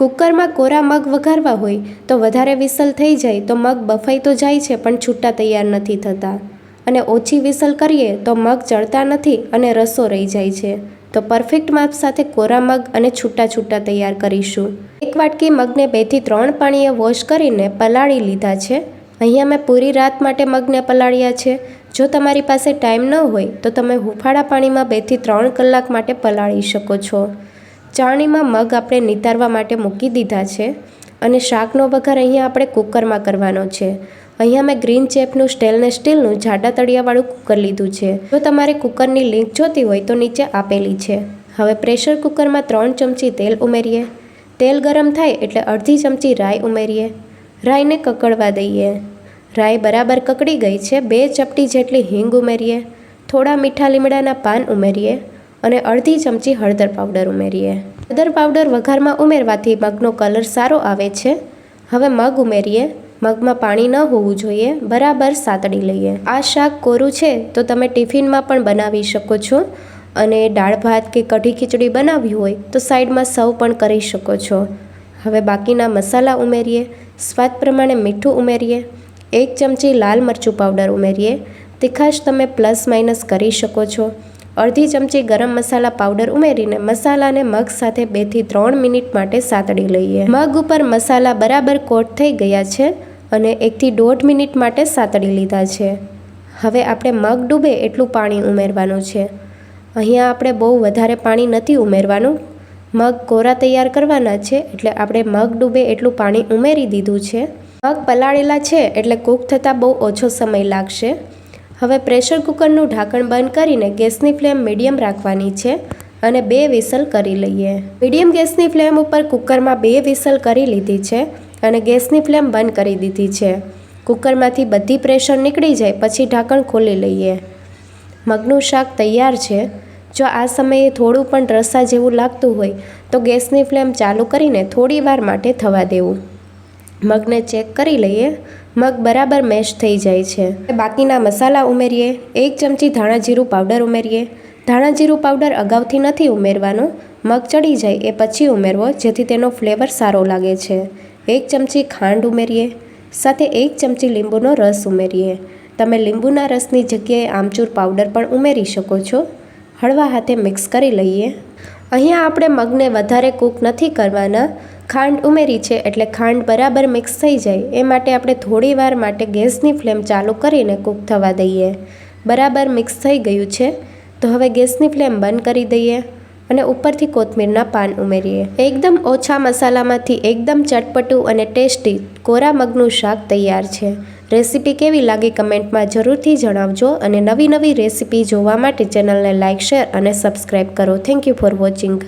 કુકરમાં કોરા મગ વઘારવા હોય તો વધારે વિસલ થઈ જાય તો મગ બફાઈ તો જાય છે પણ છૂટા તૈયાર નથી થતા. અને ઓછી વિસલ કરીએ તો મગ ચડતા નથી અને રસો રહી જાય છે. તો પરફેક્ટ માપ સાથે કોરા મગ અને છૂટા છૂટા તૈયાર કરીશું. એક વાટકી મગને બેથી ત્રણ પાણીએ વોશ કરીને પલાળી લીધા છે. અહીંયા મેં પૂરી રાત માટે મગને પલાળ્યા છે. જો તમારી પાસે ટાઈમ ન હોય તો તમે હુંફાળા પાણીમાં બેથી ત્રણ કલાક માટે પલાળી શકો છો. ચાળણીમાં મગ આપણે નિતારવા માટે મૂકી દીધા છે અને શાકનો વઘાર અહીંયા આપણે કુકરમાં કરવાનો છે. અહીંયા મેં ગ્રીન ચેપનું સ્ટેનલેસ સ્ટીલનું જાડા તળિયાવાળું કુકર લીધું છે. જો તમારે કુકરની લિંક જોતી હોય તો નીચે આપેલી છે. હવે પ્રેશર કુકરમાં ત્રણ ચમચી તેલ ઉમેરીએ. તેલ ગરમ થાય એટલે અડધી ચમચી રાઈ ઉમેરીએ. રાઈને કકડવા દઈએ. રાઈ બરાબર કકડી ગઈ છે. બે ચપટી જેટલી હિંગ ઉમેરીએ. થોડા મીઠા લીમડાના પાન ઉમેરીએ. અને અડધી ચમચી હળદર પાવડર ઉમેરીએ. હળદર પાવડર વઘારમાં ઉમેરવાથી મગનો કલર સારો આવે છે. હવે મગ ઉમેરીએ. મગમાં પાણી ન હોવું જોઈએ. બરાબર સાતડી લઈએ. આ શાક કોરું છે તો તમે ટિફિનમાં પણ બનાવી શકો છો. અને દાળ ભાત કે કઢી ખીચડી બનાવવી હોય તો સાઈડમાં સર્વ પણ કરી શકો છો. હવે બાકીના મસાલા ઉમેરીએ. સ્વાદ પ્રમાણે મીઠું ઉમેરીએ. એક ચમચી લાલ મરચું પાવડર ઉમેરીએ. તીખાશ તમે પ્લસ માઇનસ કરી શકો છો. અડધી ચમચી ગરમ મસાલા પાવડર ઉમેરીને મસાલાને મગ સાથે બેથી ત્રણ મિનિટ માટે સાતડી લઈએ. મગ ઉપર મસાલા બરાબર કોટ થઈ ગયા છે અને એકથી દોઢ મિનિટ માટે સાતડી લીધા છે. હવે આપણે મગ ડૂબે એટલું પાણી ઉમેરવાનું છે. અહીંયા આપણે બહુ વધારે પાણી નથી ઉમેરવાનું. મગ કોરા તૈયાર કરવાના છે એટલે આપણે મગ ડૂબે એટલું પાણી ઉમેરી દીધું છે. મગ પલાળેલા છે એટલે કૂક થતાં બહુ ઓછો સમય લાગશે. હવે પ્રેશર કુકરનું ઢાંકણ બંધ કરીને ગેસની ફ્લેમ મીડિયમ રાખવાની છે અને બે વિસલ કરી લઈએ. મીડિયમ ગેસની ફ્લેમ ઉપર કુકરમાં બે વિસલ કરી લીધી છે અને ગેસની ફ્લેમ બંધ કરી દીધી છે. કુકરમાંથી બધી પ્રેશર નીકળી જાય પછી ઢાંકણ ખોલી લઈએ. મગનું શાક તૈયાર છે. જો આ સમયે થોડું પણ રસા જેવું લાગતું હોય તો ગેસની ફ્લેમ ચાલુ કરીને થોડી વાર માટે થવા દેવું. મગને ચેક કરી લઈએ, મગ બરાબર મેશ થઈ જાય છે. બાકીના મસાલા ઉમેરીએ, એક ચમચી ધાણા જીરું પાવડર ઉમેરીએ. ધાણા જીરું પાવડર અગાઉથી નથી ઉમેરવાનો, મગ ચડી જાય એ પછી ઉમેરવો, જેથી તેનો ફ્લેવર સારો લાગે છે. એક ચમચી ખાંડ ઉમેરીએ, સાથે એક ચમચી લીંબુનો રસ ઉમેરીએ. તમે લીંબુના રસની જગ્યાએ આમચૂર પાવડર પણ ઉમેરી શકો છો. હળવા હાથે મિક્સ કરી લઈએ. અહીંયા આપણે મગને વધારે કૂક નથી કરવાના ખાંડ ઉમેરી છે એટલે ખાંડ બરાબર મિક્સ થઈ જાય. એ માટે આપણે થોડી વાર માટે ગેસની ફ્લેમ ચાલુ કરીને કૂક થવા દઈએ. બરાબર મિક્સ થઈ ગયું છે. તો હવે ગેસની ફ્લેમ બંધ કરી દઈએ અને ઉપરથી કોથમીરના પાન ઉમેરીએ. એકદમ ઓછા મસાલામાંથી એકદમ ચટપટું અને ટેસ્ટી કોરા મગનું શાક તૈયાર છે. રેસીપી કેવી લાગી કમેન્ટમાં જરૂરથી જણાવજો અને નવી નવી રેસીપી જોવા માટે ચેનલને લાઇક શેર અને સબસ્ક્રાઈબ કરો. Thank you for watching